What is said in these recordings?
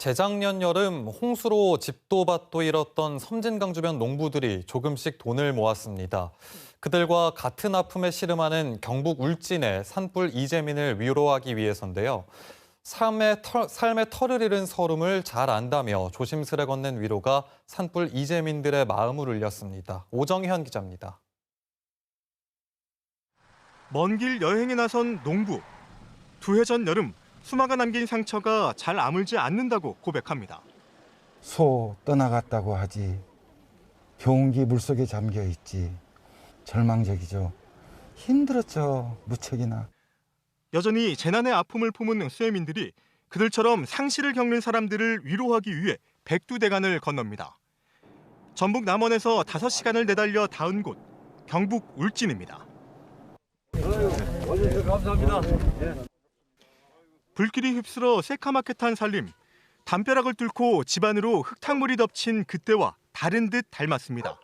재작년 여름 홍수로 집도 밭도 잃었던 섬진강 주변 농부들이 조금씩 돈을 모았습니다. 그들과 같은 아픔에 씨름하는 경북 울진의 산불 이재민을 위로하기 위해서인데요. 삶의, 터, 삶의 털을 잃은 서름을 잘 안다며 조심스레 건넨 위로가 산불 이재민들의 마음을 울렸습니다. 오정현 기자입니다. 먼 길 여행에 나선 농부. 두 해 전 여름 수마가 남긴 상처가 잘 아물지 않는다고 고백합니다. 소 떠나갔다고 하지. 경운기 물속에 잠겨 있지. 절망적이죠. 힘들었죠. 무척이나. 여전히 재난의 아픔을 품은 수해민들이 그들처럼 상실을 겪는 사람들을 위로하기 위해 백두대간을 건넙니다. 전북 남원에서 5시간을 내달려 닿은 곳 경북 울진입니다. 불길이 휩쓸어 새카맣게 탄 살림. 담벼락을 뚫고 집안으로 흙탕물이 덮친 그때와 다른 듯 닮았습니다.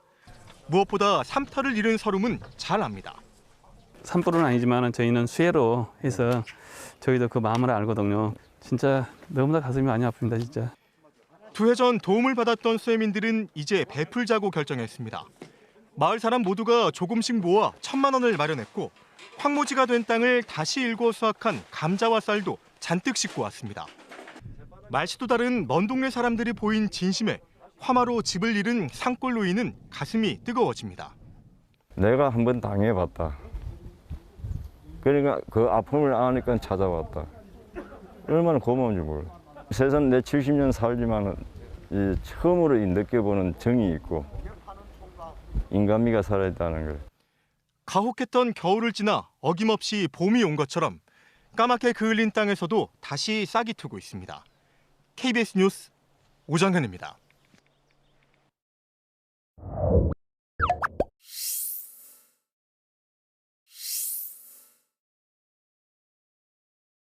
무엇보다 삼터를 잃은 서름은 잘 압니다. 산불은 아니지만 저희는 수해로 해서 저희도 그 마음을 알거든요. 진짜 너무나 가슴이 많이 아픕니다, 진짜. 두 해 전 도움을 받았던 수해민들은 이제 베풀자고 결정했습니다. 마을 사람 모두가 조금씩 모아 천만 원을 마련했고 황무지가 된 땅을 다시 일궈 수확한 감자와 쌀도 잔뜩 싣고 왔습니다. 말씨도 다른 먼 동네 사람들이 보인 진심에 화마로 집을 잃은 산골 노인은 가슴이 뜨거워집니다. 내가 한 번 당해봤다. 그러니까 그 아픔을 아니까 찾아왔다. 얼마나 고마운지 몰라. 세상 내 70년 살지만은 이 처음으로 이 느껴보는 정이 있고 인간미가 살아있다는 걸. 가혹했던 겨울을 지나 어김없이 봄이 온 것처럼 까맣게 그을린 땅에서도 다시 싹이 트고 있습니다. KBS 뉴스 오정현입니다.